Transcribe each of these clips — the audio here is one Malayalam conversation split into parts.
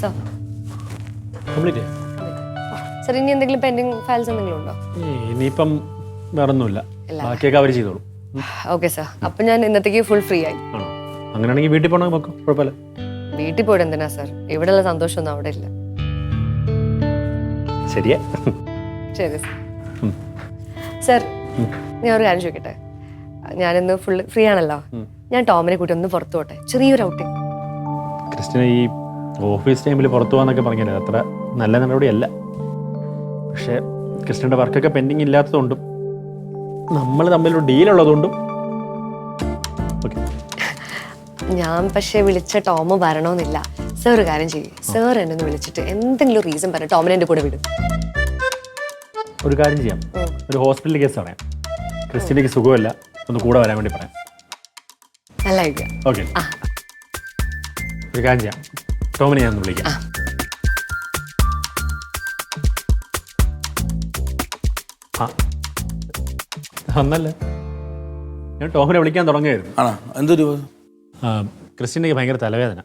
Sir complete? സർ ഇനി എന്തെങ്കിലും പെൻഡിങ് ഫയൽസ് എന്തെങ്കിലും ഉണ്ടോ? ഇനിയിപ്പം വേറൊന്നുമില്ല. ബാക്കിയൊക്കെ അവർ ചെയ്തോളും. Okay sir. അപ്പം ഞാൻ ഇന്നത്തേക്ക് ഫുൾ ഫ്രീ ആയി. അങ്ങനെയാണെങ്കിൽ വീട്ടിൽ പോകണം നോക്കാം കുഴപ്പമില്ല. വീട്ടിൽ പോയിട്ട് എന്തിനാ സർ? ഇവിടെയുള്ള സന്തോഷമൊന്നും അവിടെ ഇല്ല. ശരിയാ. ശരി സർ. സർ ഞാൻ ഒരു കാര്യം ചോദിക്കട്ടെ? ഞാനിന്ന് ഫുൾ ഫ്രീ ആണല്ലോ. ഞാൻ ടോമിനെ കൂട്ടി ഒന്ന് പുറത്തു പോട്ടെ. ചെറിയൊരു ഔട്ടിങ്. ക്രിസ്റ്റിന് ഈ ഓഫീസ് ടൈമിൽ പുറത്തു പോകാന്നൊക്കെ പറഞ്ഞില്ല? അത്ര നല്ല നടപടിയല്ല. പക്ഷേ കൃഷ്ണന്റെ വർക്കൊക്കെ പെൻഡിങ് ഇല്ലാത്തതുകൊണ്ടും നമ്മൾ തമ്മിലൊരു ഡീലുള്ളതുകൊണ്ടും ഞാൻ പക്ഷേ വിളിച്ച ടോം വരണമെന്നില്ല. സർ ഒരു കാര്യം ചെയ്യും. സർ എന്നെ ഒന്ന് വിളിച്ചിട്ട് എന്തെങ്കിലും റീസൺ പറയാം ടോമിനെ എന്റെ കൂടെ വിടും. ഒരു കാര്യം ചെയ്യാം. ഒരു ഹോസ്പിറ്റൽ കേസ് പറയാം. ക്രിസ്റ്റിനേക്ക് സുഖമില്ല. ഒന്ന് കൂടെ വരാൻ വേണ്ടി പറയാം. നല്ല ഐഡിയ ഓക്കെ ഒരു കാര്യം ചെയ്യാം. ടോമിനെ ഞാൻ വിളിക്കാം. ആ. ഒന്നല്ല ഞാൻ ടോമിനെ വിളിക്കാൻ തുടങ്ങുമായിരുന്നു ആണോ? എന്തൊരു ആ, ഭയങ്കര തലവേദന.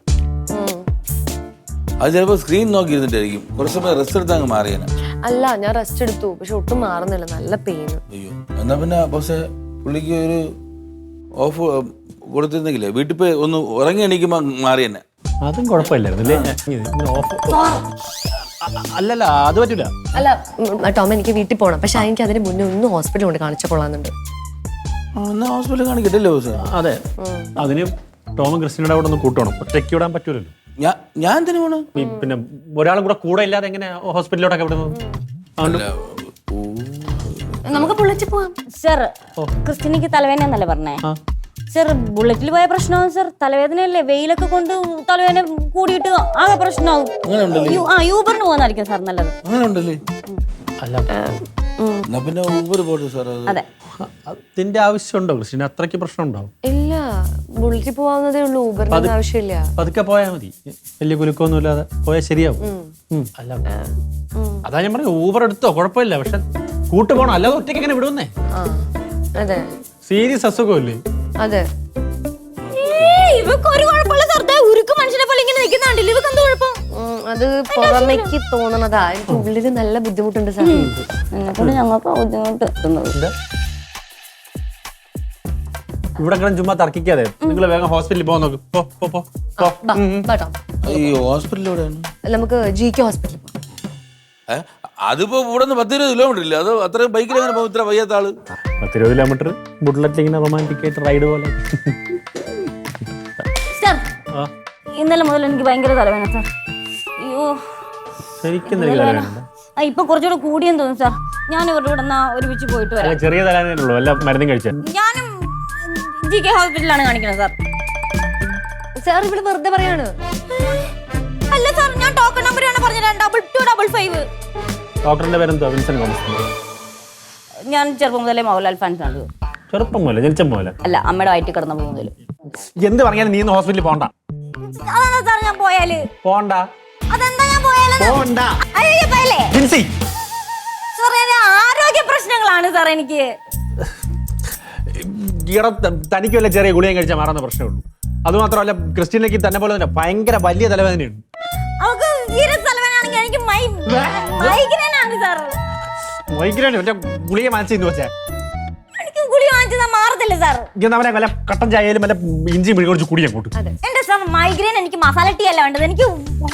അത് ചിലപ്പോൾ സ്ക്രീൻ നോക്കിയിരുന്നിട്ടായിരിക്കും കുറച്ച് സമയം റെസ്റ്റ് എടുത്ത് അങ്ങ് മാറിയാണ് അല്ല ഞാൻ റെസ്റ്റ് എടുത്തു. പക്ഷെ ഒട്ടും മാറുന്നില്ല. നല്ല പെയിന് അയ്യോ. എന്നാ പിന്നെ പക്ഷേ പുള്ളിക്ക് ഒരു ഓഫ് കൊടുത്തിരുന്നെങ്കിലേ വീട്ടിൽ പോയി ഒന്ന് ഉറങ്ങി എണീക്കുമ്പോൾ മാറിയെന്നെ അതും കുഴപ്പമില്ലായിരുന്നു അല്ലല്ല അത് പറ്റൂല. അല്ല ടോം എനിക്ക് വീട്ടിൽ പോകണം പക്ഷെ എനിക്ക് അതിന് മുന്നേ ഒന്ന് ഹോസ്പിറ്റലിൽ കൊണ്ട് കാണിച്ചു കൊള്ളാന്നുണ്ട്. എന്നാ ഹോസ്പിറ്റലിൽ കാണിക്കട്ടല്ലേ അതെ. അതിന് ടോമും ക്രിസ്റ്റിനോട് അവിടെ ഒന്ന് കൂട്ടണം. ഒറ്റയ്ക്ക് വിടാൻ പറ്റൂലല്ലോ. ഞാൻ ഞാൻ എന്തിനു പോണു? പിന്നെ ഒരാളും കൂടെ കൂടെ ഇല്ലാതെ എങ്ങനെ ഹോസ്പിറ്റലിലോട്ടൊക്കെ വിടുന്നത് നമുക്ക് ബുള്ളറ്റിൽ പോവാം. സർ ക്രിസ്റ്റിനിക്ക് തലവേദന എന്നല്ലേ പറഞ്ഞേ? സർ ബുള്ളറ്റിൽ പോയ പ്രശ്നമാവും സർ തലവേദനയല്ലേ? വെയിലൊക്കെ കൊണ്ട് തലവേദന കൂടിയിട്ട് ആകെ പ്രശ്നമാവും യു- ആ യൂബറിന് പോകുന്നതായിരിക്കും സാർ നല്ലത്. അങ്ങനെ ഉണ്ടല്ലേ അല്ല. എന്നാ പിന്നെ ഊബർ പോട്ടെ സാർ അത്? അതെ. അതിന്റെ ആവശ്യമുണ്ടോ ക്രിസ്റ്റിന് അത്രയ്ക്ക് പ്രശ്നം ഉണ്ടാവും ഇല്ല ബുള്ളറ്റിൽ പോവാവുന്നതേ ഉള്ളൂ ഊബറിന്റെ ആവശ്യമില്ല. പതുക്കെ പോയാൽ മതി. വലിയ കുലുക്കമൊന്നും ഇല്ലാതെ പോയാൽ ശരിയാവും. ഉം. അല്ല. അതാ ഞാൻ പറഞ്ഞു ഊബർ എടുത്തോ? കുഴപ്പമില്ല. പക്ഷെ കൂട്ടു പോകണം അല്ലാതെ ഒറ്റയ്ക്ക് എങ്ങനെ വിടുന്നേ? ആ അതെ. സീരിയസ് അസുഖമല്ലേ? അതെ. ഇവക്ക് ഒരു കുഴപ്പമില്ല സർദാ. ഉരുക്ക് മനുഷ്യനെ പോലെ ഇങ്ങനെ നിൽക്കുന്നുണ്ടല്ലോ ഇവക്ക് എന്ത് കുഴപ്പം? അത് പുറമേക്ക് തോന്നണതാ. എനിക്ക് ഉള്ളിൽ നല്ല ബുദ്ധിമുട്ടുണ്ട് സാർ. എന്നെക്കൊണ്ട് ഞങ്ങൾക്ക് ബുദ്ധിമുട്ട് എത്തുന്നത്. ഇവിടെ കിടന്ന് ചുമ്മാ തർക്കിക്കാതെ. നിങ്ങൾ വേഗം ഹോസ്പിറ്റലിൽ പോകാൻ നോക്ക്. പോ പോ പോ പോ. ഈ ഹോസ്പിറ്റലിൽ എവിടെയാണ്? നമുക്ക് ജി കെ ഹോസ്പിറ്റലിൽ പോകാം? അതിപ്പോ ഇവിടെ നിന്ന് പത്തിരുപത് കിലോമീറ്റർ ഇല്ല? അത് അത്രയും ബൈക്കിൽ അങ്ങനെ പോകും ഇത്ര വയ്യാത്ത ആൾ? പത്തിരുപത് കിലോമീറ്റർ ബുള്ളറ്റിൽ ഇങ്ങനെ റൊമാന്റിക് ആയിട്ട് റൈഡ് പോലെ. സർ ആ. ഇന്നലെ മുതൽ എനിക്ക് ഭയങ്കര തലവേദന സർ അയ്യോ. ശരിക്കും തലവേദന ആ ഇപ്പൊ കുറച്ചുകൂടെ കൂടിയെന്ന് തോന്നുന്നു സാർ ഞാൻ ഇവരുടെ കൂടെ എന്നാ ഒരുമിച്ച് പോയിട്ട് വരാം. അല്ല ചെറിയ തലവേദനയുള്ളൂ അല്ല മരുന്നും കഴിച്ചാൽ ഞാനും ജി കെ ഹോസ്പിറ്റലാണ് കാണിക്കുന്നത് സാർ സാർ ഇവിടെ വെറുതെ പറയാണ്. അല്ല സാർ ഞാൻ ടോക്കൺ നമ്പർ ആണ് പറഞ്ഞത് ഡബിൾ ടു ഡബിൾ ഫൈവ് ഡോക്ടറിന്റെ പേരെന്തോ വിൻസെന്റ് തോമസ് ഞാൻ ചെറുപ്പം മുതലേ മോഹൻലാൽ ഫാൻസ് ആണ്. ചെറുപ്പം മുതലേ ജനിച്ച മുതലേ? അല്ല അമ്മയുടെ വയറ്റിൽ കിടന്നപ്പോൾ മുതൽ എന്ത് പറഞ്ഞാലും നീ ഇന്ന് ഹോസ്പിറ്റലിൽ പോണ്ട? അതെന്താ സാർ ഞാൻ പോയാൽ? പോണ്ട. അതെന്താ ഞാൻ പോയാലെന്ന്? പോണ്ട. അയ്യോ പോയല്ലേ? ജിൻസി സാർ എന്റെ ആരോഗ്യ പ്രശ്നങ്ങളാണ് സാർ എനിക്ക്. ഈയിടെ ത- തനിക്ക് വല്ല ചെറിയ ഗുളിയും കഴിച്ചാൽ മാറുന്ന പ്രശ്നമേ ഉള്ളൂ. അതുമാത്രമല്ല ക്രിസ്ത്യനിലേക്ക് തന്നെ പോലെ തന്നെ ഭയങ്കര വലിയ തലവേദനയുണ്ട്. അവക്ക് സീരിയസ് തലവേനാണെങ്കിൽ എനിക്ക് മൈ മൈഗ്രൈൻ സാർ. മൈഗ്രൈൻ മറ്റേ ഗുളിയെ വാങ്ങിച്ചു വെച്ചാൽ എനിക്ക് ഗുളി വാങ്ങിച്ചതാ മാറത്തില്ല സാർ. ഇങ്ങനെ അവനെ വല്ല കട്ടൻ ചായയിലും വല്ല ഇഞ്ചി പിടികൊടിച്ച് കുടി അങ്ങോട്ട്. എന്റെ സാർ മൈഗ്രെയിൻ എനിക്ക് മസാല ടീ അല്ല വേണ്ടത്. എനിക്ക്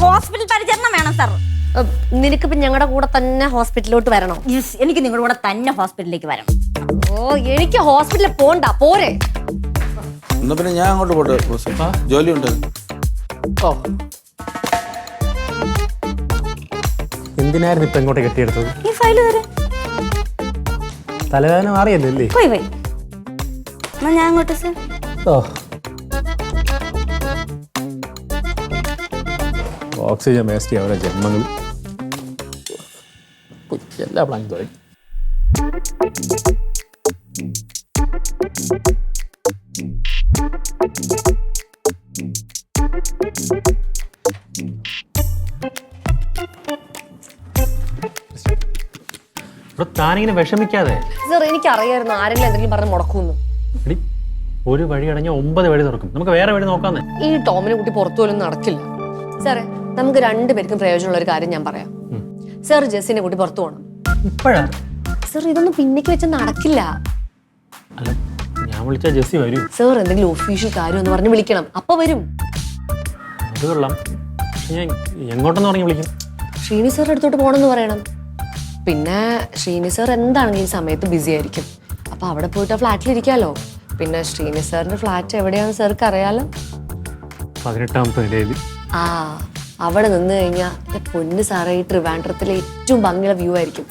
ഹോസ്പിറ്റൽ പരിചരണം വേണം സാർ. നിനക്കിപ്പോ ഞങ്ങളുടെ കൂടെ തന്നെ ഹോസ്പിറ്റലിലോട്ട് വരണോ. യെസ് എനിക്ക് നിങ്ങളുടെ കൂടെ തന്നെ ഹോസ്പിറ്റലിലേക്ക് വരണം. ഓ എനിക്ക് ഹോസ്പിറ്റലിൽ പോണ്ട. പോരെ. എന്നാ പിന്നെ ഞാൻ അങ്ങോട്ട് പോട്ടെ ബോസ്. ജോലി ഓ എന്തിനായിരുന്നു ഇപ്പൊ ഇങ്ങോട്ട് കെട്ടിയെടുത്തത്? ഈ ഫയൽ തരാം. തലവേദന മാറിയല്ലേ പോയി പോയി. എന്നാ ഞാൻ അങ്ങോട്ട് സർ ഓ. ഓക്സിജൻ വേസ്റ്റ് അവരെ ജന്മങ്ങൾ. എല്ലാ പ്ലാനും തുടങ്ങി. താനിങ്ങനെ വിഷമിക്കാതെ. സർ എനിക്ക് അറിയായിരുന്നു ആരെങ്കിലും എന്തെങ്കിലും പറഞ്ഞ് മുടക്കുന്നു എടി ഒരു വഴി അടഞ്ഞ ഒമ്പത് വഴി തുറക്കും. നമുക്ക് വേറെ വഴി നോക്കാന്നേ. ഈ ടോമിനെ കുട്ടി പുറത്തു പോലും നടക്കില്ല. സാറേ നമുക്ക് രണ്ടുപേർക്കും പ്രയോജനമുള്ള ഒരു കാര്യം ഞാൻ പറയാം. സാർ ജെസ്സിനെ കുട്ടി പുറത്തു പോകണം ഇപ്പോഴാ? സാർ ഇതൊന്നും പിന്നേക്ക് വെച്ച് നടക്കില്ല. അല്ല ഞാൻ വിളിച്ചാ ജെസ്സി വരും. സാർ എന്തെങ്കിലും ഒഫീഷ്യൽ കാര്യം എന്ന് പറഞ്ഞ് വിളിക്കണം. അപ്പൊ വരും. അത് കൊള്ളാം. ഞാൻ എങ്ങോട്ടെന്ന് പറഞ്ഞ് വിളിക്കും? ശ്രീനി സാറിന്റെ അടുത്തോട്ട് പോകണമെന്ന് പറയണം. പിന്നെ ശ്രീനി സാർ എന്താണെങ്കിലും ഈ സമയത്ത് ബിസി ആയിരിക്കും. അപ്പൊ അവിടെ പോയിട്ട് ആ ഫ്ലാറ്റിൽ ഇരിക്കാലോ. പിന്നെ ശ്രീനി സാറിന്റെ ഫ്ലാറ്റ് എവിടെയാണ് സാർക്ക് അറിയാലോ. പതിനെട്ടാമത്തെ നിലയിൽ ആ അവിടെ നിന്ന് കഴിഞ്ഞാൽ എന്റെ പൊന്ന് സാറേ ഈ ട്രിവാൻഡ്രത്തിലെ ഏറ്റവും ഭംഗിയുള്ള വ്യൂ ആയിരിക്കും.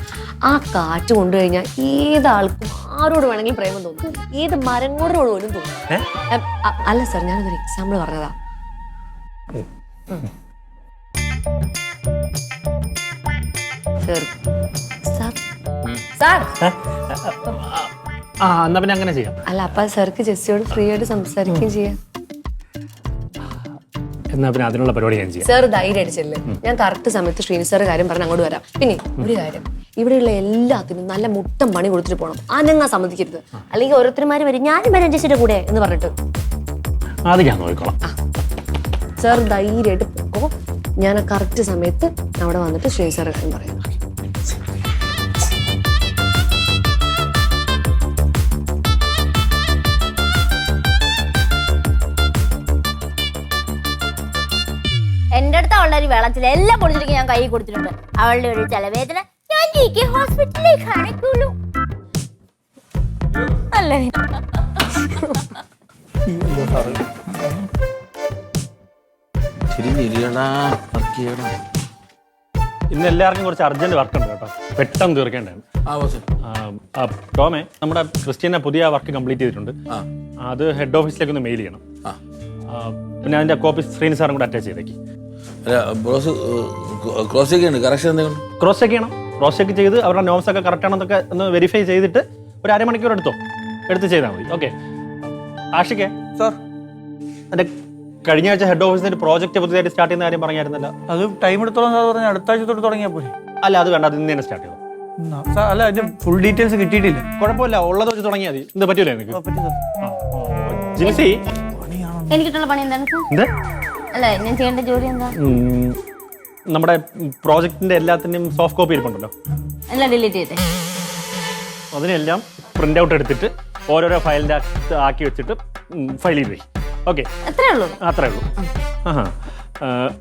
ആ കാറ്റ് കൊണ്ടു കഴിഞ്ഞാൽ ഏതാൾക്കും ആരോട് വേണമെങ്കിലും പ്രേമം തോന്നും. ഏത് മരങ്ങളോട് പോലും തോന്നും. അല്ല സാർ ഞാനൊരു എക്സാമ്പിൾ പറഞ്ഞതാ. സാർ. ആ എന്നാ പിന്നെ അങ്ങനെ ചെയ്യാം. അല്ല അപ്പൊ സാർക്ക് ജെസ്സിയോട് ഫ്രീ ആയിട്ട് സംസാരിക്കുകയും ചെയ്യാം. എന്നാ പിന്നെ അതിനുള്ള പരിപാടി ഞാൻ ചെയ്യാം. സാർ ധൈര്യമായിട്ട് അടിച്ചല്ലേ ഞാൻ കറക്റ്റ് സമയത്ത് ശ്രീനി സാർ കാര്യം പറഞ്ഞ് അങ്ങോട്ട് വരാം. പിന്നെ ഒരു കാര്യം. ഇവിടെയുള്ള എല്ലാത്തിനും നല്ല മുട്ടം പണി കൊടുത്തിട്ട് പോകണം അനങ്ങാ സമ്മതിക്കരുത്. അല്ലെങ്കിൽ ഓരോരുത്തരുമാര് വരും. ഞാനും വരാം ചേച്ചിയുടെ കൂടെ എന്ന് പറഞ്ഞിട്ട്. അത് ഞാൻ നോക്കിക്കോളാം. സാർ ധൈര്യമായിട്ട് പോക്കോ ഞാൻ ആ കറക്റ്റ് സമയത്ത് അവിടെ വന്നിട്ട് ശ്രീ സാറെ കാര്യം പറയാം. എന്റെ അടുത്ത് അവളുടെ ഒരു വെള്ളത്തിൽ എല്ലാം പൊളിച്ചിട്ട് ഞാൻ കൈ കൊടുത്തിട്ടുണ്ട്. അവളുടെ ഒരു ചെലവേദന ഞാൻ ജി കെ ഹോസ്പിറ്റലിലേക്ക് കാണിക്കുള്ളൂ. അല്ലേ? തിരിഞ്ഞിരിയടാ വർക്ക് ചെയ്യടാ ഇന്ന് എല്ലാവർക്കും കുറച്ച് അർജന്റ് വർക്ക് ഉണ്ട് കേട്ടോ. പെട്ടെന്ന് തീർക്കേണ്ടതാണ് ആ ബോസ് ആ, ടോമേ നമ്മുടെ ക്രിസ്ത്യനെ പുതിയ വർക്ക് കംപ്ലീറ്റ് ചെയ്തിട്ടുണ്ട്. ആ. അത് ഹെഡ് ഓഫീസിലേക്ക് ഒന്ന് മെയിൽ ചെയ്യണം. ആ. ആ, പിന്നെ അതിന്റെ കോപ്പി ശ്രീനി സാറും കൂടെ അറ്റാച്ച് ചെയ്തേക്ക്. അല്ല ബോസ് ക്രോസ് ഒക്കെ ഉണ്ട്. കറക്ഷൻ എന്തെങ്കിലും? ക്രോസ് ചെക്ക് ചെയ്യണം. ക്രോസ് ചെക്ക് ചെയ്ത് അവരുടെ നോംസ് ഒക്കെ കറക്റ്റ് ആണെന്നൊക്കെ ഒന്ന് വെരിഫൈ ചെയ്തിട്ട് ഒരു അരമണിക്കൂർ എടുത്തോ. എടുത്ത് ചെയ്താൽ മതി. ഓക്കെ ആഷിക്കെ. സാർ എന്റെ കഴിഞ്ഞ ആഴ്ച ഹെഡ് ഓഫീസിന്റെ ഒരു പ്രോജക്റ്റ് പുതിയതായിട്ട് സ്റ്റാർട്ട് ചെയ്യുന്ന കാര്യം പറഞ്ഞായിരുന്നല്ലോ. അത് ടൈം എടുത്തോളം സാർ പറഞ്ഞ അടുത്ത ആഴ്ച തൊട്ട് തുടങ്ങിയാൽ പോയി അല്ല അത് വേണ്ട അത് ഇന്ന് തന്നെ സ്റ്റാർട്ട് ചെയ്തു. സാർ അല്ല അതിന്റെ ഫുൾ ഡീറ്റെയിൽസ് കിട്ടിയിട്ടില്ല. കുഴപ്പമില്ല ഉള്ളത് വെച്ച് തുടങ്ങിയാൽ മതി. എന്ത് പറ്റൂലേ എനിക്ക്. ജിൻസി? എനിക്കിട്ടുള്ള പണി എന്താണ് സർ എന്ത്? അല്ല ഞാൻ ചെയ്യേണ്ട ജോലി എന്താ? നമ്മുടെ പ്രോജക്റ്റിന്റെ എല്ലാത്തിന്റെയും സോഫ്റ്റ് കോപ്പി ഇരിപ്പുണ്ടല്ലോ. എല്ലാം ഡിലീറ്റ് ചെയ്തേ അതിനെല്ലാം പ്രിന്റ് ഔട്ട് എടുത്തിട്ട് ഓരോരോ ഫയലിന്റെ അകത്ത് ആക്കി വെച്ചിട്ട് ഫയൽ ചെയ്ത് വയ്ക്കും ഓക്കെ. അത്രേ ഉള്ളൂ. അത്രേ ഉള്ളൂ. ആഹാ.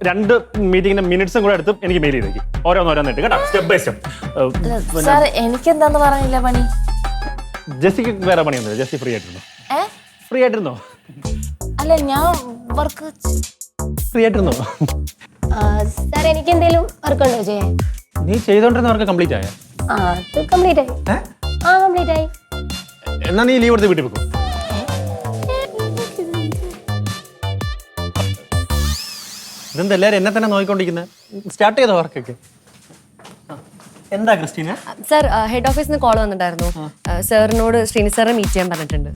രണ്ട് മീറ്റിംഗിന്റെ മിനിറ്റ്സും കൂടെ എടുത്ത് എനിക്ക് മെയിൽ ചെയ്തേക്ക്. ഓരോന്നോരോന്നിട്ട് കേട്ടോ. സ്റ്റെപ്പ് ബൈ സ്റ്റെപ്പ് സാർ എനിക്ക് എന്താന്ന് പറഞ്ഞില്ല പണി? ജെസ്സിക്ക് വേറെ പണിയൊന്നുമില്ല. ജെസ്സി ഫ്രീ ആയിട്ടിരുന്നു? ഫ്രീ ആയിട്ടിരുന്നോ? അല്ല ഞാൻ വർക്ക് ഫ്രീ ആയിട്ടിരുന്നോ? സാർ എനിക്ക് എന്തെങ്കിലും വർക്ക് ഉണ്ടോ ചെയ്യാൻ? നീ ചെയ്തോണ്ടിരുന്ന വർക്ക് കംപ്ലീറ്റ് ആയോ? ആ അത് കംപ്ലീറ്റ് ആയി. ആ കംപ്ലീറ്റ് ആയി. എന്നാ നീ ലീവ് എടുത്ത് വീട്ടിൽ വെക്കും ഇതെന്താ എല്ലാരും എന്നെ തന്നെ നോക്കിക്കൊണ്ടിരിക്കുന്നത് സ്റ്റാർട്ട് ചെയ്തോ വർക്കൊക്കെ? എന്താ ക്രിസ്റ്റീന? സർ ഹെഡ് ഓഫീസിൽ നിന്ന് കോൾ വന്നിട്ടായിരുന്നു സാറിനോട് ശ്രീനി സാറെ മീറ്റ് ചെയ്യാൻ പറഞ്ഞിട്ടുണ്ട്.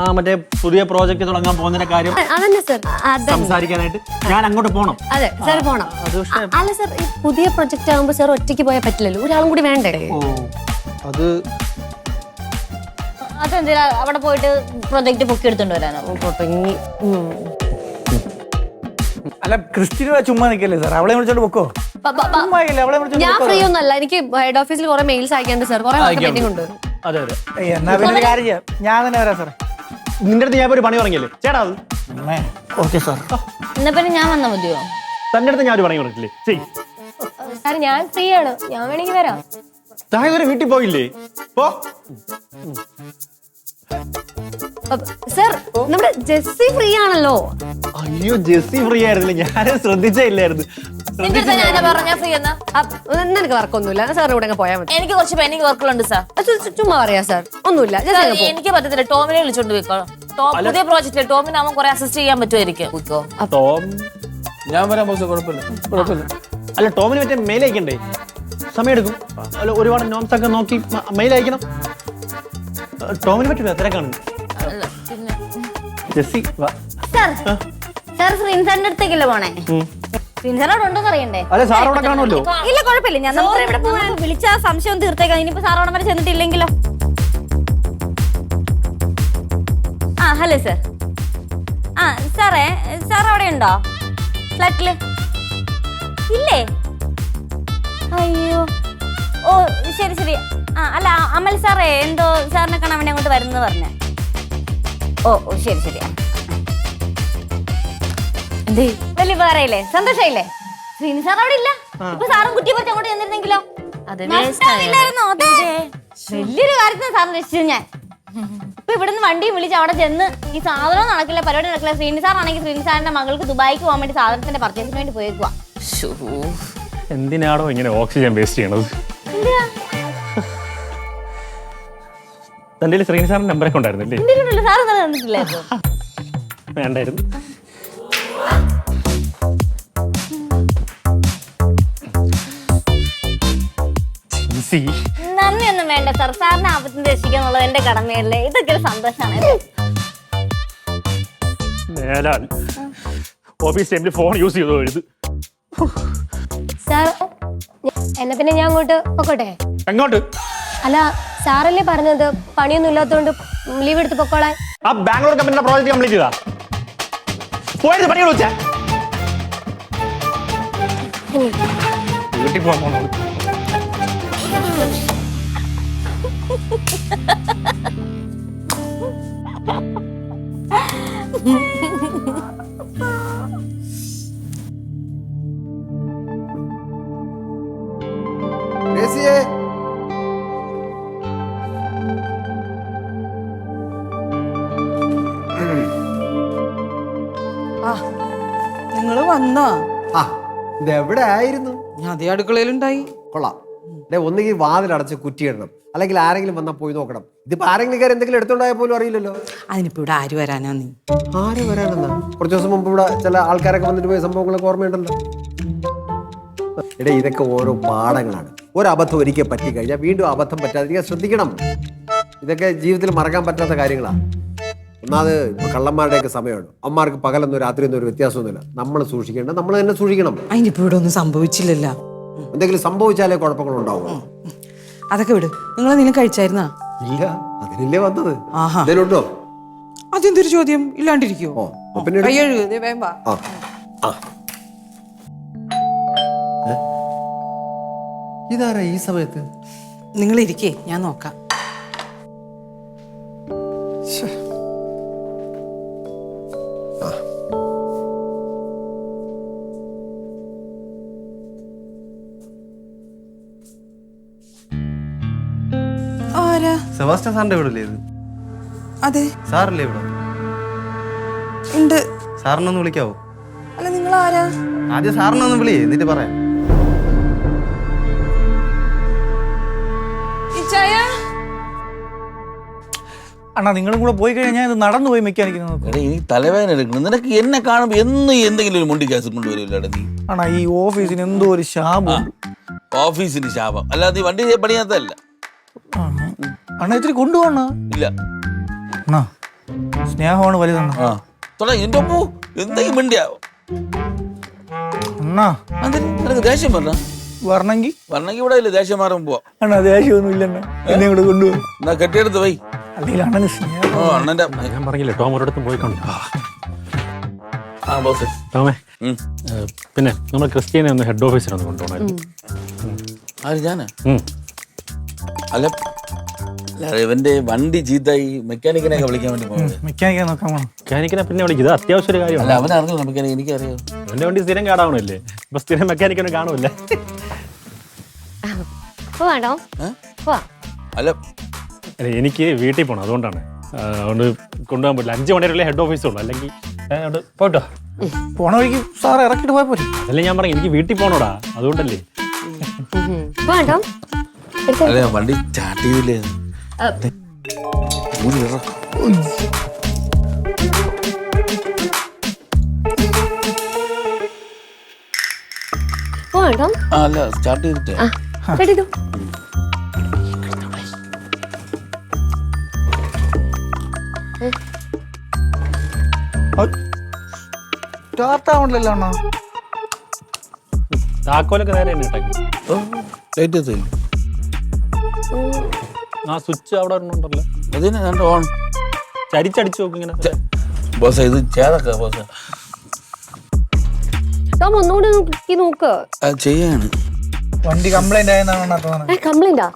ആ മറ്റേ പുതിയ പ്രോജക്റ്റ് തുടങ്ങാൻ പോകുന്നതിന്റെ കാര്യം അതന്നെ സർ. സംസാരിക്കാനായിട്ട്. ഞാൻ അങ്ങോട്ട് പോണം. അതെ സാർ പോണം. അല്ല സർ ഈ പുതിയ പ്രൊജക്റ്റ് ആകുമ്പോൾ സാർ ഒറ്റയ്ക്ക് പോയാൽ പറ്റില്ലല്ലോ. ഒരാളും കൂടി വേണ്ടേ? ഓ അത് അതെന്തിനാ? അവിടെ പോയിട്ട് പ്രോജക്റ്റ് പൊക്കി എടുത്തോണ്ട് വരാനോ? തുടങ്ങി ഉം. അല്ല ക്രിസ്റ്റിന് ചുമ്മാ നിക്കല്ലേ സാർ അവളെ വിളിച്ചോണ്ട് പൊക്കോ? ഞാൻ. ഫ്രീ ഒന്നല്ല എനിക്ക് ഹെഡ് ഓഫീസിൽ കുറെ മെയിൽസ് അയക്കാണ്ട് സാർ. കുറെ മീറ്റിംഗ് ഉണ്ട്. അതെ അതെ. എന്നാ പിന്നെ ഒരു കാര്യം ചെയ്യാം. ഞാൻ തന്നെ വരാം സാറേ. നിന്റെ അടുത്ത് ഞാൻ ഒരു പണി പറഞ്ഞില്ലേ ചേട്ടാ ഓക്കെ സാർ. എന്നാ പിന്നെ ഞാൻ വന്നാ മതിയോ? തന്റെ അടുത്ത് ഞാൻ ഒരു പണി പറഞ്ഞിട്ടില്ലേ ചെയ് സാർ ഞാൻ ഫ്രീ ആണ് ഞാൻ വേണമെങ്കിൽ വരാം. താഴെ വരെ വീട്ടിൽ പോയില്ലേ? പോ. സാർ നമ്മുടെ ജെസ്സി ഫ്രീ ആണല്ലോ. അയ്യോ ജെസ്സി ഫ്രീ ആയിരുന്നില്ല. ഞാൻ ശ്രദ്ധിച്ചേ ഇല്ലായിരുന്നു നിന്റെ അടുത്ത് ഞാൻ പറഞ്ഞ ഫ്രീ എന്നാ? അപ്പ- നിനക്ക് വർക്കൊന്നുമില്ല സാർ ഇവിടെ അങ്ങ് പോയാൽ മതി. എനിക്ക് കുറച്ച് പെൻഡിങ് വർക്കുകളുണ്ട് സാർ ചുമ്മാ പറയാ സാർ ഒന്നുമില്ല. എനിക്ക് പറ്റത്തില്ല. ടോമിനെ വിളിച്ചോണ്ട് ടോം പുതിയ പ്രോജക്റ്റിൽ ടോമിന് അവൻ കുറെ അസിസ്റ്റ് ചെയ്യാൻ പറ്റുമായിരിക്കും. ടോം ഞാൻ കുഴപ്പമില്ല. കുഴപ്പമില്ല. അല്ല ടോമിന് മറ്റേ മെയിൽ അയക്കണ്ടേ? സമയം എടുക്കും അല്ല ഒരുപാട് നോംസ് ഒക്കെ നോക്കി മെയിൽ അയക്കണം. ടോമിന് പറ്റില്ല തിരക്കാണ്. ജെസ്സി വാ. സർ സാർ അടുത്തേക്കല്ലേ പോണേ? അവിടെ ഉണ്ടോന്ന് അറിയണ്ടേ അല്ല സാർ അവിടെ കാണുമല്ലോ. ഇല്ല കുഴപ്പമില്ല. ഞാൻ ഇവിടെ വിളിച്ച സംശയം തീർത്തേക്കാം. ഇനിയിപ്പോ സാർ അവിടെ വരെ ചെന്നിട്ടില്ലെങ്കിലോ? ആ ഹലോ സർ. ആ സാറേ സാർ അവിടെ ഉണ്ടോ? ഫ്ലാറ്റിൽ? ഇല്ലേ? അയ്യോ. ഓ ശരി ശരി. ആ അല്ല അമൽ സാറേ എന്തോ സാറിനെ കാണാൻ വേണ്ടി അങ്ങോട്ട് വരുന്നത് പറഞ്ഞേ. ഓ ഓ ശരി ശരി. വലിയ ഉപകാരമില്ലേ സന്തോഷമായില്ലേ ശ്രീനി സാർ അവിടെ ഇല്ല? ഇപ്പൊ സാറും കുട്ടിയെ പറ്റി അങ്ങോട്ട് ചെന്നിരുന്നെങ്കിലോ. വലിയൊരു കാര്യത്തിന് സാറിന് രക്ഷിച്ചത് ഞാൻ. ഇപ്പൊ ഇവിടുന്ന് വണ്ടി വിളിച്ച് അവിടെ ചെന്ന് ഈ സാധനം നടക്കില്ല പരിപാടി നടക്കില്ല. ശ്രീനി സാർ ആണെങ്കിൽ ശ്രീനി സാറിന്റെ മകൾക്ക് ദുബായിക്ക് പോകാൻ വേണ്ടി സാധനത്തിന്റെ പർച്ചേസിന് വേണ്ടി പോയേക്കുവാ. എന്തിനാണോ ഇങ്ങനെ ഓക്സിജൻ വേസ്റ്റ് ചെയ്യണത്? തന്റെ ശ്രീനി സാറിന്റെ നമ്പറൊക്കെ ഉണ്ടായിരുന്നില്ലേ സാർ ഇന്നലെ തന്നിട്ടില്ലായിരുന്നു വേണ്ടായിരുന്നു. ഈസി. നന്ദിയൊന്നും വേണ്ട സാർ. സാറിനെ ആപത്തിന് രക്ഷിക്കുക എന്നുള്ളത് എന്റെ കടമയല്ലേ? ഇതൊക്കെ ഒരു സന്തോഷമാണ് മേലാൽ. ഓഫീസ് ടൈമിൽ ഫോൺ യൂസ് ചെയ്തോ എഴുത് സാർ എന്നാ പിന്നെ ഞാൻ അങ്ങോട്ട് പൊക്കോട്ടെ? എങ്ങോട്ട്? അല്ല സാറല്ലേ പറഞ്ഞത്? പണിയൊന്നും ഇല്ലാത്തതുകൊണ്ട് ലീവ് എടുത്ത് പൊക്കോളാൻ. ആ ബാംഗ്ലൂർ കമ്പനിയുടെ പ്രോജക്ട് കംപ്ലീറ്റ് ചെയ്താ. പോയത് പണികൾ വെച്ചാ. വീട്ടിൽ പോകാൻ പോണോ? വന്നോ? ആ ഇത് എവിടെ ആയിരുന്നു? ഞാൻ അതേ അടുക്കളയിലുണ്ടായി. കൊള്ളാം. ഡേ ഒന്നുകിൽ വാതിലടച്ച് കുറ്റിയിടണം. അല്ലെങ്കിൽ ആരെങ്കിലും വന്നാൽ പോയി നോക്കണം. ഇതിപ്പോ ആരെങ്കിലും കയറി എന്തെങ്കിലും എടുത്തോണ്ടായ പോലും അറിയില്ലല്ലോ. അതിനിപ്പോ ഇവിടെ ആര് വരാനാ നീ? ആര് വരാനെന്നാ? കുറച്ച് ദിവസം മുമ്പ് ഇവിടെ ചില ആൾക്കാരൊക്കെ വന്നിട്ട് പോയ സംഭവങ്ങളൊക്കെ ഓർമ്മയുണ്ടല്ലോ. എടേ ഇതൊക്കെ ഓരോ പാഠങ്ങളാണ്. ഒരു അബദ്ധം ഒരിക്കൽ പറ്റി കഴിഞ്ഞാൽ വീണ്ടും അബദ്ധം പറ്റാതിരിക്കാൻ ശ്രദ്ധിക്കണം. ഇതൊക്കെ ജീവിതത്തിൽ മറക്കാൻ പറ്റാത്ത കാര്യങ്ങളാണ് ഒന്നാമത് ഇപ്പൊ കള്ളന്മാരുടെയൊക്കെ സമയമാണ്. അമ്മമാർക്ക് പകലൊന്നും രാത്രിയൊന്നും ഒരു വ്യത്യാസമൊന്നുമില്ല. നമ്മൾ സൂക്ഷിക്കേണ്ട നമ്മൾ തന്നെ സൂക്ഷിക്കണം. അതിനിപ്പോ ഇവിടെ ഒന്നും സംഭവിച്ചില്ലല്ല. എന്തെങ്കിലും സംഭവിച്ചാലേ കുഴപ്പങ്ങളുണ്ടാവും അതൊക്കെ വിട്. നിങ്ങൾ എന്തെങ്കിലും കഴിച്ചായിരുന്നാ? ഇല്ല അതിനല്ലേ വന്നത്? ആഹാ. ഉണ്ടോ അതെന്തൊരു ചോദ്യം? ഇല്ലാണ്ടിരിക്കോ ഓ അപ്പൊ പിന്നെ എടു- കൈ ദേ വേഗം വാ. ആ ആ. ഏ? ഇതാരാ ഈ സമയത്ത്? നിങ്ങൾ ഇരിക്കേ ഞാൻ നോക്കാം. സെബാസ്റ്റ്യൻ സാറിന്റെ വീടല്ലേ ഇത്? അതെ. സാറല്ലേ ഇവിടെ? ഉണ്ട്. സാറിനൊന്ന് വിളിക്കാവോ? അല്ല നിങ്ങൾ ആരാ ആദ്യം സാറിനൊന്ന് വിളി എന്നിട്ട് പറയാം. അണ്ണാ നിങ്ങളും കൂടെ പോയി കഴിഞ്ഞാൽ ഇത് നടന്നു പോയി മെക്കാനിക്കിന് നോക്കും. എടാ എനിക്ക് തലവേദന എടുക്കണം നിനക്ക് എന്നെ കാണുമ്പോൾ എന്നും എന്തെങ്കിലും ഒരു മുണ്ടി കേസ് കൊണ്ടുവരില്ല നീ. അണ്ണാ ഈ ഓഫീസിന് എന്തോ ഒരു ശാപം. ഓഫീസിന് ശാപം. അല്ലാതെ നീ വണ്ടി പണിയാത്തല്ല അണ്ണാ ഇത്തിരി കൊണ്ടുപോണ ഇല്ല. അണ്ണാ സ്നേഹമാണ് വലുതണ്ണ. ആ. തൊടാ എന്റെ ഒപ്പു എന്തെങ്കിലും മിണ്ടിയാ? അണ്ണാ. അതിന് നിനക്ക് ദേഷ്യം പറഞ്ഞ വരണമെങ്കിൽ വരണമെങ്കിൽ ഇവിടെ ഇല്ല? ദേഷ്യം മാറും പോവാ. അണ്ണാ ദേഷ്യമൊന്നും ഇല്ലണ്ണ എന്നെ കൂടെ കൊണ്ടുപോകും എന്നാ കെട്ടിയെടുത്ത് പോയി അല്ലെങ്കിൽ അണ്ണന് സ്നേഹം. ഓ അണ്ണന്റെ ഞാൻ പറഞ്ഞില്ലേ ടോം ഒരിടത്തും പോയിക്കൊണ്ടില്ല ആ. ബോസ്. ടോമേ ഉം. പിന്നെ നമ്മൾ ക്രിസ്ത്യാനെ ഒന്ന് ഹെഡ് ഓഫീസിലൊന്ന് കൊണ്ടുപോകണം ആര് ഞാനാ? അല്ല അല്ല, ഇവന്റെ വണ്ടി ചീത്തായി മെക്കാനിക്കിനെ ഒക്കെ വിളിക്കാൻ വേണ്ടി പോകുന്നത് മെക്കാനിക്കാൻ നോക്കാൻ വേണം മെക്കാനിക്കിനെ പിന്നെ വിളിക്കും. ഇത് അത്യാവശ്യ ഒരു അല്ല കാര്യമാണ് അവൻ അറിഞ്ഞില്ല മെക്കാനിക് എനിക്കറിയാം. എന്റെ വണ്ടി സ്ഥിരം കേടാവണല്ലേ ഇപ്പൊ സ്ഥിരം മെക്കാനിക്കിനെ കാണുമല്ലേ? പോവാണ്ടോ ഏ? പോവാ. അല്ല അല്ല, എനിക്ക് വീട്ടിൽ പോണം അതുകൊണ്ടാണ്. ആ, അതുകൊണ്ട് കൊണ്ടുപോകാൻ പറ്റില്ല. അഞ്ച് മണിവരെ ഹെഡ് ഓഫീസുള്ളൂ അല്ലെങ്കിൽ ഏ, അതുകൊണ്ട് പോട്ടോ പോണ വഴിക്ക് സാർ ഇറക്കിട്ട് പോയാൽ പോരെ. അല്ലെങ്കിൽ ഞാൻ പറഞ്ഞു എനിക്ക് വീട്ടിൽ പോകണോടാ അതുകൊണ്ടല്ലേ. പോവാണ്ടോ അല്ല വണ്ടി സ്റ്റാർട്ട് ചെയ്തില്ലേ? ആ, അല്ല സ്റ്റാർട്ട് ചെയ്തിട്ട്. റെഡി സ്റ്റാർട്ട് ആവണില്ലല്ലോ അണ്ണാ. താക്കോലൊക്കെ നേരെ തന്നെ ഇട്ടേക്ക്. ഓ ലൈറ്റ് എത്തില്ല ആ സ്വിച്ച് അവിടെ ഉണ്ടല്ലോ. അതിന് രണ്ട് ഓൺ. ചരിച്ചടിച്ചു നോക്കും ഇങ്ങനെ. ബോസ് ഇത് ചേതക്ക ബോസ് ടോം ഒന്നുകൂടി നോക്കി നോക്ക്. അത് ചെയ്യാണ്. വണ്ടി കംപ്ലൈന്റ് ആയെന്നാണ് അണ്ണാ തോന്നുന്നത്. കംപ്ലൈന്റാ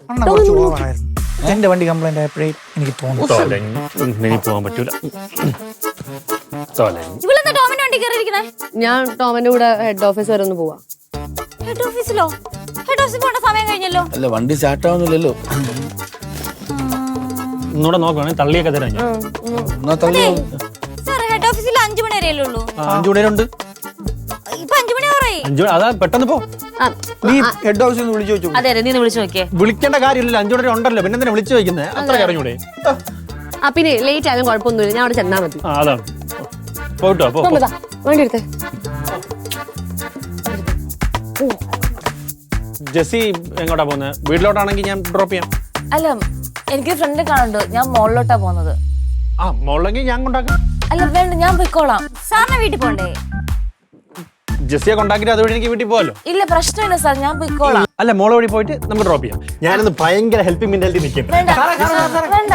എന്റെ വണ്ടി കംപ്ലൈന്റ് ആയപ്പോഴേ എനിക്ക് തോന്നുന്നു ഇനി പോകാൻ പറ്റൂല. ടോമിന്റെ വണ്ടി കയറിയിരിക്കുന്നേ? ഞാൻ ടോമിന്റെ കൂടെ ഹെഡ് ഓഫീസ് വരെ ഒന്ന് പോവാ. ഹെഡ് ഓഫീസിലോ ഹെഡ് ഓഫീസിൽ പോകേണ്ട സമയം കഴിഞ്ഞല്ലോ. അല്ല വണ്ടി സ്റ്റാർട്ട് ആവുന്നില്ലല്ലോ. ഒന്നുകൂടെ നോക്കുവാണെങ്കിൽ തള്ളിയൊക്കെ തരാം ഞാൻ. എന്നാ തള്ളി. സാർ ഹെഡ് ഓഫീസിൽ അഞ്ചു മണി വരെയല്ലേ ഉള്ളൂ? ആ, അഞ്ചു മണിവരുണ്ട് ഇപ്പൊ അഞ്ചു മണി പറയും അഞ്ചു മണി- അതാ പെട്ടെന്ന് പോ. നീ ഹെഡ് ഹൗസിൽ നിന്ന് വിളിച്ചു ചോദിച്ചു അതെ അതെ നീ വിളിച്ചു നോക്കിയേ. വിളിക്കേണ്ട കാര്യമില്ലല്ലോ അഞ്ചു മണി ഉണ്ടല്ലോ പിന്നെ എന്തിനാ വിളിച്ചു വയ്ക്കുന്നത് അത്ര അറിഞ്ഞൂടെ. ആ. പിന്നെ ലേറ്റ് ആയാലും കുഴപ്പമൊന്നുമില്ല ഞാൻ അവിടെ ചെന്നാ മതി. ആ അതാണ്. പോയിട്ടോ പോ പോ. വണ്ടി എടുത്തേ. ജെസ്സി എങ്ങോട്ടാ പോകുന്നത് വീട്ടിലോട്ടാണെങ്കിൽ ഞാൻ ഡ്രോപ്പ് ചെയ്യാം. അല്ല എനിക്ക് ഫ്രണ്ട് കാണുന്നുണ്ട്. ഞാൻ മോളിലോട്ടാ പോകുന്നത്. ആ മോളിലെങ്കിൽ ഞാൻ കൊണ്ടാക്കാം. അല്ല വേണ്ട ഞാൻ പോയിക്കോളാം. സാറിന് വീട്ടിൽ പോണ്ടേ? ജെസ്സിയെ കൊണ്ടാക്കിട്ട് അതുവഴി എനിക്ക് വീട്ടിൽ പോകാലോ ഇല്ല പ്രശ്നമില്ല സാർ ഞാൻ പോയിക്കോളാം. അല്ല മോളെ വഴി പോയിട്ട് നമുക്ക് ഡ്രോപ്പ് ചെയ്യാം. ഞാനൊന്ന് ഭയങ്കര ഹെൽപ്പിംഗ് മെന്റാലിറ്റി നിൽക്കുന്നത് ഈ മാള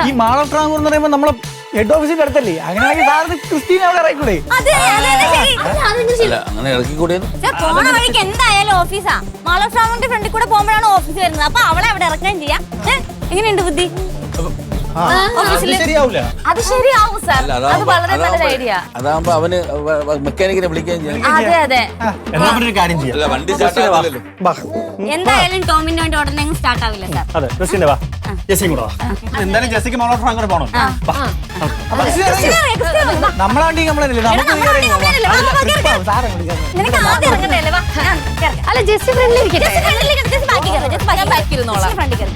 ഈ മാളട്രാങ്കൂർ എന്ന് പറയുമ്പോൾ നമ്മൾ ഹെഡ് ഓഫീസിന്റെ അടുത്തല്ലേ? അങ്ങനെയാണെങ്കിൽ സാറിന് ക്രിസ്റ്റീൻ അവിടെ ഇറക്കൂടെ അങ്ങനെ ഇറക്കി കൂടിയത് സാർ പോണ വഴിക്ക് എന്തായാലും ഓഫീസാ മാളഫ്രാമിന്റെ ഫ്രണ്ടിൽ കൂടെ പോകുമ്പോഴാണ് ഓഫീസ് വരുന്നത്. അപ്പൊ അവളെ അവിടെ ഇറക്കുകയും ചെയ്യാം. എങ്ങനെയുണ്ട് ബുദ്ധി? അത് ശരിയാവും സാർ. അത് വളരെ നല്ലൊരു ഐഡിയ. അതാവുമ്പോ അവന് മെക്കാനിക്കിനെ വിളിക്കുകയും ചെയ്യാം. അതെ അതെ. കാര്യം ചെയ്യാം. അല്ല വണ്ടി എന്തായാലും ടോമിന്റെ വണ്ടി ഉടനെ സ്റ്റാർട്ട് ആവില്ല സാർ. അതെ വാ. ജെസ്സിയും കൂടെ വാ. എന്തായാലും ജെസ്സിക്ക് അങ്ങോട്ട് പോകണം. വാ. നമ്മളെ വണ്ടി കംപ്ലൈന്റ് വിളിക്കാൻ. അല്ല ജസ്റ്റ് ഫ്രണ്ടിലിരിക്കട്ടെ ജസ്റ്റ് ബാക്കി ഇരുന്നോളാം. ഫ്രണ്ടിൽ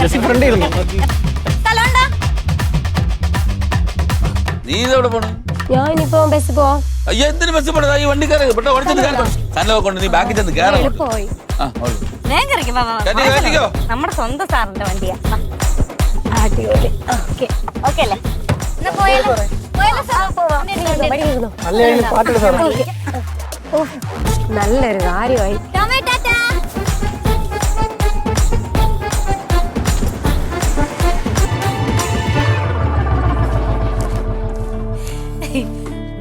ജെസ്സി ഫ്രണ്ട് ഇരുന്നു? സ്ഥലമുണ്ടോ? നീ ഇതെവിടെ പോണു? ഞാൻ ഇനിയിപ്പോ ബസ് പോവാം. അയ്യോ എന്തിനു ബസ് പോണത് ഈ വണ്ടി കയറി. തന്നെ കൊണ്ട് നീ ബാക്കിൽ ചെന്ന് കയറി. പോയി. വേഗം കയറിക്കോ വാ, വാ, വാ. കയറ്റിക്കോ. നമ്മുടെ സ്വന്തം സാറിന്റെ വണ്ടിയാ. വാ. അടിപൊളി. ഓക്കെ. ഓക്കെ അല്ലേ? എന്നാ പോയാലോ? പോയാലോ സാർ? നല്ലൊരു കാര്യമായി. ടൊമാറ്റോ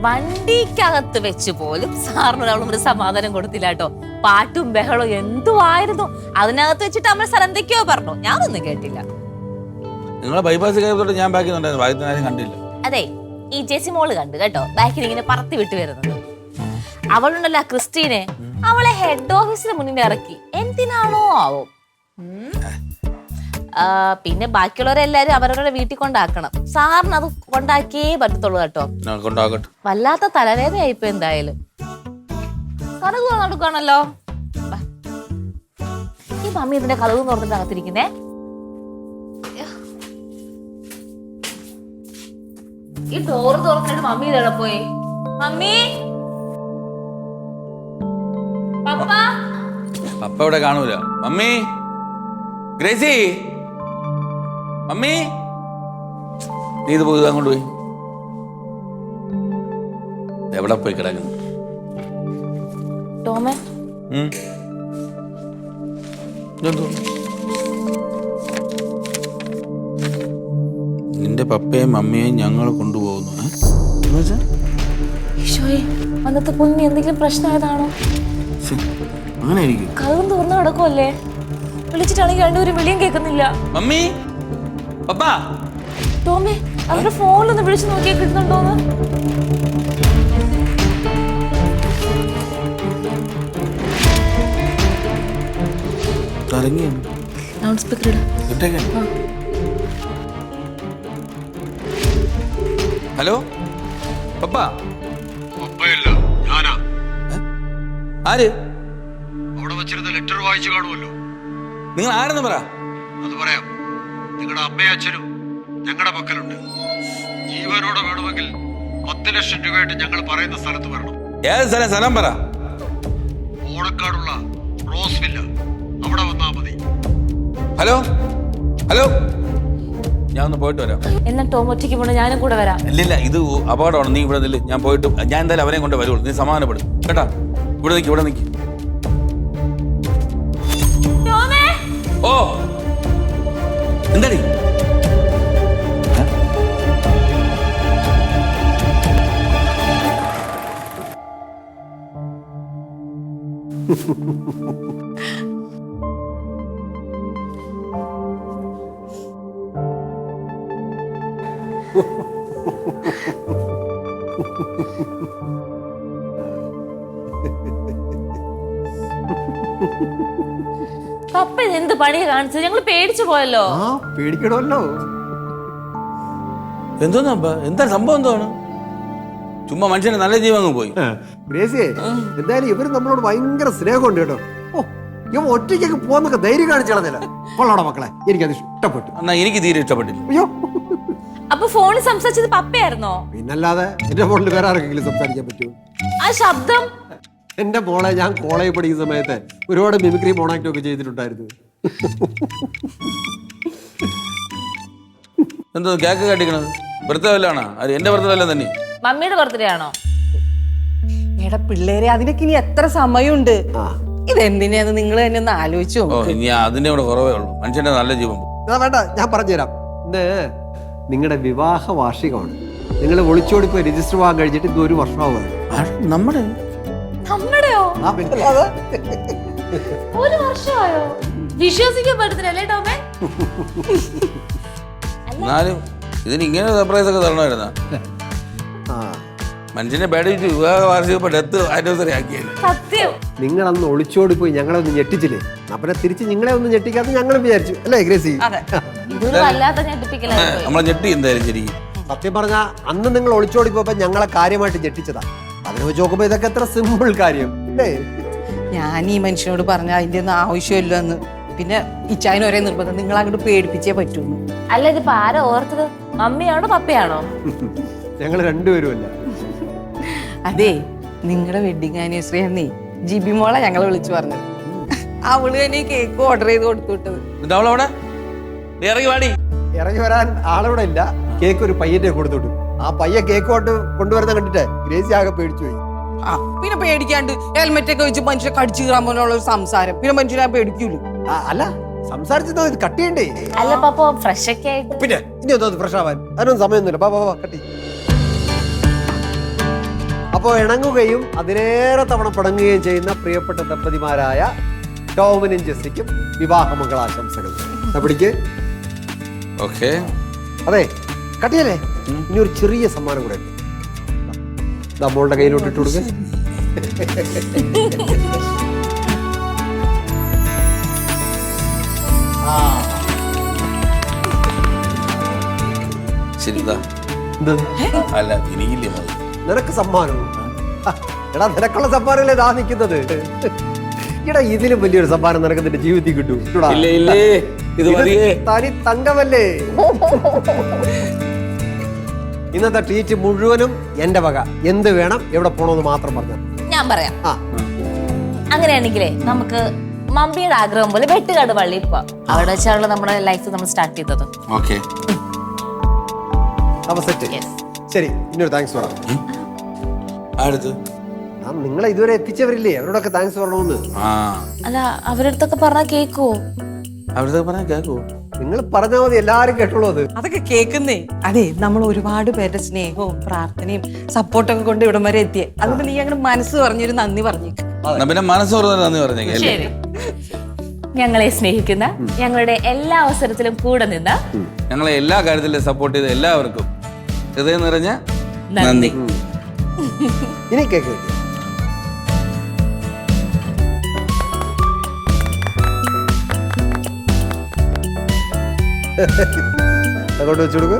വണ്ടിക്കകത്ത് വെച്ച് പോലും സാറിന് ഒരാളും ഒരു സമാധാനം കൊടുത്തില്ല കേട്ടോ. പാട്ടും ബഹളവും എന്തുവായിരുന്നു അതിനകത്ത് വെച്ചിട്ട് നമ്മൾ സാർ എന്തൊക്കെയോ പറഞ്ഞു. ഞാനൊന്നും കേട്ടില്ല. നിങ്ങളെ ബൈപ്പാസ് കയറി ഞാൻ ബാക്കി ആരും കണ്ടില്ല. അതെ ഈ ജെസി മോൾ കണ്ടു കേട്ടോ. ബാക്കിൽ ഇങ്ങനെ പറത്തി വിട്ട് വരുന്നത്. അവളുണ്ടല്ലോ ക്രിസ്റ്റീനെ. അവളെ ഹെഡ് ഓഫീസിന് മുന്നിൽ ഇറക്കി. എന്തിനാണോ ആവും? പിന്നെ ബാക്കിയുള്ളവരെല്ലാരും അവരവരുടെ വീട്ടിൽ കൊണ്ടാക്കണം. സാറിന് അത് കൊണ്ടാക്കിയേ പറ്റത്തുള്ളൂ കേട്ടോ. കൊണ്ടാകട്ടെ. വല്ലാത്ത തലവേദനയായി ഇപ്പൊ എന്തായാലും കഥകു തുറന്നെടുക്കുകയാണല്ലോ ഈ മമ്മി ഇതിന്റെ കളവ് തുറന്നിട്ട് അകത്തിരിക്കുന്നേ. ഈ ഡോറ് തുറന്നിട്ട് മമ്മി ഇതെവിടെ പോയി? മമ്മി? പപ്പ? പപ്പ ഇവിടെ കാണൂല. മമ്മി? ഗ്രേസി? മമ്മി നീ ഇത് പോയി അങ്ങോട്ട് പോയി. എവിടെ പോയി കിടക്കുന്നു? ടോമേ. നിന്റെ പപ്പയും അമ്മയും ഞങ്ങൾ കൊണ്ടുപോകുന്നു അന്നത്തെ പൊന്നി എന്തെങ്കിലും പ്രശ്നമായതാണോ? അങ്ങനെ കഥകും തുറന്നു കിടക്കുമല്ലേ വിളിച്ചിട്ടാണെങ്കിൽ രണ്ടുപേരും വിളിയും കേൾക്കുന്നില്ല. മമ്മി. പപ്പ ടോമേ അവരുടെ ഫോണിലൊന്ന് വിളിച്ചു നോക്കിയാൽ കിട്ടുന്നുണ്ടോന്ന്? Loud speaker hello? പപ്പ ഞാനാ. ഏ? ആര്? അവിടെ വെച്ചിരുന്ന ലെറ്റർ വായിച്ചു കാണുമല്ലോ. നിങ്ങൾ ആരെന്ന് പറ? അത് പറയാം. നിങ്ങളുടെ അമ്മയും അച്ഛനും ഞങ്ങളുടെ പക്കലുണ്ട്. ജീവനോടെ വേണമെങ്കിൽ പത്ത് ലക്ഷം രൂപയായിട്ട് ഞങ്ങൾ പറയുന്ന സ്ഥലത്ത് വരണം. ഏത് സ്ഥലം? സ്ഥലം പറ. ഓണക്കാടുള്ള റോസ് വില്ല. അവിടെ വന്നാ മതി. ഹലോ? ഹലോ? ഞാൻ ഒന്ന് പോയിട്ട് വരാം. എന്നാ ടോം ഒറ്റയ്ക്ക് പോണ? ഞാനും കൂടെ വരാം. ഇല്ലില്ല ഇത് അപകടമാണ്. നീ ഇവിടെ നില്ല ഞാൻ പോയിട്ട് ഞാൻ എന്തായാലും അവരെയും കൊണ്ട് വരുള്ളൂ. നീ സമാധാനപ്പെടും. കേട്ടാ? ഇവിടെ നിൽക്കി ഇവിടെ നിൽക്കി ഓ എന്താടി ഏ? പപ്പ ഇത് എന്ത് പണിയാ കാണിച്ചത്? ഞങ്ങൾ പേടിച്ചു പോയല്ലോ. ആ പേടിക്കണമല്ലോ. എന്തോന്നാ എന്താ സംഭവം എന്താണ്? ചുമ്മാ മനുഷ്യന് നല്ല ജീവൻ അങ്ങ് പോയി. ഗ്രേസിയെ എന്തായാലും ഇവർ നമ്മളോട് ഭയങ്കര സ്നേഹമുണ്ട് കേട്ടോ. ഓ ഇവ ഒറ്റയ്ക്കൊക്കെ പോകുന്നൊക്കെ ധൈര്യം കാണിച്ചു കളഞ്ഞില്ല കൊള്ളാടെ മക്കളെ. എനിക്കത് ഇഷ്ടപ്പെട്ടു. എന്നാ എനിക്ക് തീരെ ഇഷ്ടപ്പെട്ടില്ല. അയ്യോ. അപ്പൊ ഫോണിൽ സംസാരിച്ചത് പപ്പയായിരുന്നോ? പിന്നല്ലാതെ എന്റെ ഫോണിൽ വേറെ ആർക്കെങ്കിലും സംസാരിക്കാൻ പറ്റുമോ? ആ ശബ്ദം എന്റെ മോളെ ഞാൻ കോളേജ് പഠിക്കുന്ന സമയത്ത് ഒരുപാട് മിമിക്രി മോണാക്റ്റും ഒക്കെ ചെയ്തിട്ടുണ്ടായിരുന്നു. എന്തോ കേക്ക് കട്ടിക്കണത്? ബർത്ത്ഡേ വല്ലാണോ അത് എന്റെ ബർത്ത്ഡേ വല്ല തന്നെ. മമ്മിയുടെ ബർത്ത്ഡേ ആണോ? എടാ പിള്ളേരെ അതിനൊക്കെ ഇനി എത്ര സമയമുണ്ട്? ഇതെന്തിനാന്ന് നിങ്ങൾ തന്നെ ഒന്ന് ആലോചിച്ചു ഓ ഇനി അതിന്റെ കൂടെ കുറവേ ഉള്ളൂ. മനുഷ്യന്റെ നല്ല ജീവൻ പോകും വേണ്ട ഞാൻ പറഞ്ഞുതരാം ഇന്ന് നിങ്ങളുടെ വിവാഹ വാർഷികമാണ്. നിങ്ങൾ ഒളിച്ചോടി പോയി രജിസ്റ്റർ പോകാൻ കഴിഞ്ഞിട്ട് ഇത് ഒരു വർഷമാവുകയാണ്. നമ്മുടെ പിന്നല്ലാതെ ഒരു വർഷമായോ? വിശ്വസിക്കാൻ പറ്റത്തില്ലല്ലേ ടോമേ? എന്നാലും ഇതിന് ഇങ്ങനെ സർപ്രൈസ് ഒക്കെ തരണമായിരുന്ന. ആ. മനുഷ്യനെ പേടിച്ച് വിവാഹ വാർഷിക ഡെത്ത് ആനിവേഴ്സറി ആക്കിയത് സത്യം. നിങ്ങൾ അന്ന് ഒളിച്ചോടി പോയി ഞങ്ങളെ ഒന്ന് ഞെട്ടിച്ചില്ലേ? അപ്പനെ തിരിച്ച് നിങ്ങളെ ഒന്ന് ഞെട്ടിക്കാത്ത ഞങ്ങളും വിചാരിച്ചു. അല്ലേ ഗ്രേസി? നമ്മളെ ഞെട്ടി എന്തായാലും ശരിക്കും. സത്യം പറഞ്ഞ അന്ന് നിങ്ങൾ ഒളിച്ചോടി പോയപ്പോ ഞങ്ങളെ കാര്യമായിട്ട് ഞെട്ടിച്ചതാ. നോക്കുമ്പോ ഇതൊക്കെ എത്ര സിമ്പിൾ കാര്യം. അല്ലേ? ഞാൻ ഈ മനുഷ്യനോട് പറഞ്ഞ അതിന്റെ ഒന്നും ആവശ്യമില്ല എന്ന് പിന്നെ ഇച്ചായന് ഒരേ നിർബന്ധം നിങ്ങൾ അങ്ങോട്ട് പേടിപ്പിച്ചേ പറ്റൂന്ന്. അല്ല ഇത് ആരാ ഓർത്തത്? മമ്മിയാണോ പപ്പയാണോ? ഞങ്ങൾ രണ്ടുപേരും അല്ല. അതെ നിങ്ങളുടെ വെഡിങ് ആനിവേഴ്സറി എന്നേ ജിബി മോളെ ഞങ്ങളെ വിളിച്ചു പറഞ്ഞത്. അവൾ തന്നെ കേക്ക് ഓർഡർ ചെയ്ത് കൊടുത്തു വിട്ടത്. അവളവിടെ നീ ഇറങ്ങി വാടി. ഇറങ്ങി വരാൻ ആളവിടെ ഇല്ല. കേക്ക് ഒരു പയ്യന്റെ കൊടുത്തോട്ടു ആ പയ്യ കേക്ക് കൊണ്ട് കൊണ്ടുവരുന്ന കണ്ടിട്ട് ഗ്രേസി ആകെ പേടിച്ചു പോയി. ആ പിന്നെ പേടിക്കാണ്ട് ഹെൽമെറ്റ് ഒക്കെ വെച്ച് മനുഷ്യനെ കടിച്ചു കീറാൻ പോലുള്ള ഒരു സംസാരം. പിന്നെ മനുഷ്യനെ പേടിക്കൂല? ആ, അല്ല സംസാരിച്ചത് ഇത് കട്ട് ചെയ്യണ്ടേ? അല്ല പപ്പ ഫ്രഷ് ഒക്കെ ആയിട്ട് പിന്നെ ഇനി ഒന്നും ഫ്രഷ് ആവാൻ. അതിനൊന്നും സമയമൊന്നുമില്ല. ബാ ബാ ബാ കട്ടി അപ്പോൾ ഇണങ്ങുകയും അതിലേറെ തവണ പിണങ്ങുകയും ചെയ്യുന്ന പ്രിയപ്പെട്ട ദമ്പതിമാരായ ടോമിനും ജെസ്സിക്കും വിവാഹമംഗളാശംസകൾ ദാ പിടിക്ക്. ഓക്കെ അതെ. കട്ടിയല്ലേ? ഇനി ഒരു ചെറിയ സമ്മാനം കൂടെ ഉണ്ട്. ദാ മോളുടെ കയ്യിലോട്ട് ഇട്ട് കൊടുക്ക. ശരി ഇതാ അല്ല എനിക്കില്ലേ നിനക്ക് സമ്മാനം? ആ, എടാ നിനക്കുള്ള സമ്മാനമല്ലേ ദാ നിൽക്കുന്നത് എടാ ഇതിലും വലിയൊരു സമ്മാനം നിനക്ക് നിന്റെ ജീവിതത്തിൽ കിട്ടൂ. ഇട്ടുടാ. ഇല്ലേ ഇല്ലേ. ഇത് മതിയേ തനി തങ്കമല്ലേ? ഇന്നത്തെ ട്രീറ്റ് മുഴുവനും എന്റെ വക. എന്ത് വേണം എവിടെ പോണോന്ന് മാത്രം പറഞ്ഞു ഞാൻ പറയാം. ആ. അങ്ങനെയാണെങ്കിലേ നമുക്ക് മമ്മിയുടെ ആഗ്രഹം പോലെ വെട്ടുകാട് പള്ളി പോവാം. അവിടെ വെച്ചാണല്ലോ നമ്മുടെ ലൈഫ് നമ്മൾ സ്റ്റാർട്ട് ചെയ്തത്. ഓക്കെ അപ്പൊ സെറ്റ് ശരി ഇനിയൊരു താങ്ക്സ് അടുത്ത് ഞാൻ നിങ്ങളെ ഇതുവരെ എത്തിച്ചവരില്ലേ? അവരോടൊക്കെ താങ്ക്സ് പറയണമെന്ന്. ആ. അല്ല അവരടുത്തൊക്കെ പറഞ്ഞാൽ കേക്കോ? അവരടുത്തൊക്കെ പറഞ്ഞാൽ കേക്കോ? നിങ്ങൾ പറഞ്ഞാൽ മതി എല്ലാരും കേട്ടോളൂ അത്. അതൊക്കെ കേൾക്കുന്നേ അതെ നമ്മൾ ഒരുപാട് പേരുടെ സ്നേഹവും പ്രാർത്ഥനയും സപ്പോർട്ടൊക്കെ കൊണ്ട് ഇവിടം വരെ എത്തിയേ. അതുകൊണ്ട് നീ അങ്ങനെ മനസ്സ് പറഞ്ഞൊരു നന്ദി പിന്നെ മനസ്സ് നന്ദി ഞങ്ങളെ സ്നേഹിക്കുന്ന ഞങ്ങളുടെ എല്ലാ അവസരത്തിലും കൂടെ നിന്ന ഞങ്ങളെ എല്ലാ കാര്യത്തിലും സപ്പോർട്ട് ചെയ്ത എല്ലാവർക്കും ഹൃദയം നിറഞ്ഞ നന്ദി. നന്ദി. ഇനി കേക്ക് അങ്ങോട്ട് വെച്ചു കൊടുക്ക്.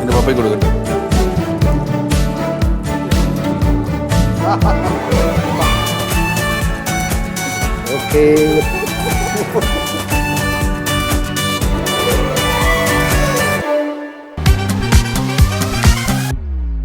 എന്റെ പപ്പയ്ക്ക് കൊടുക്കട്ടെ. ഓക്കേ.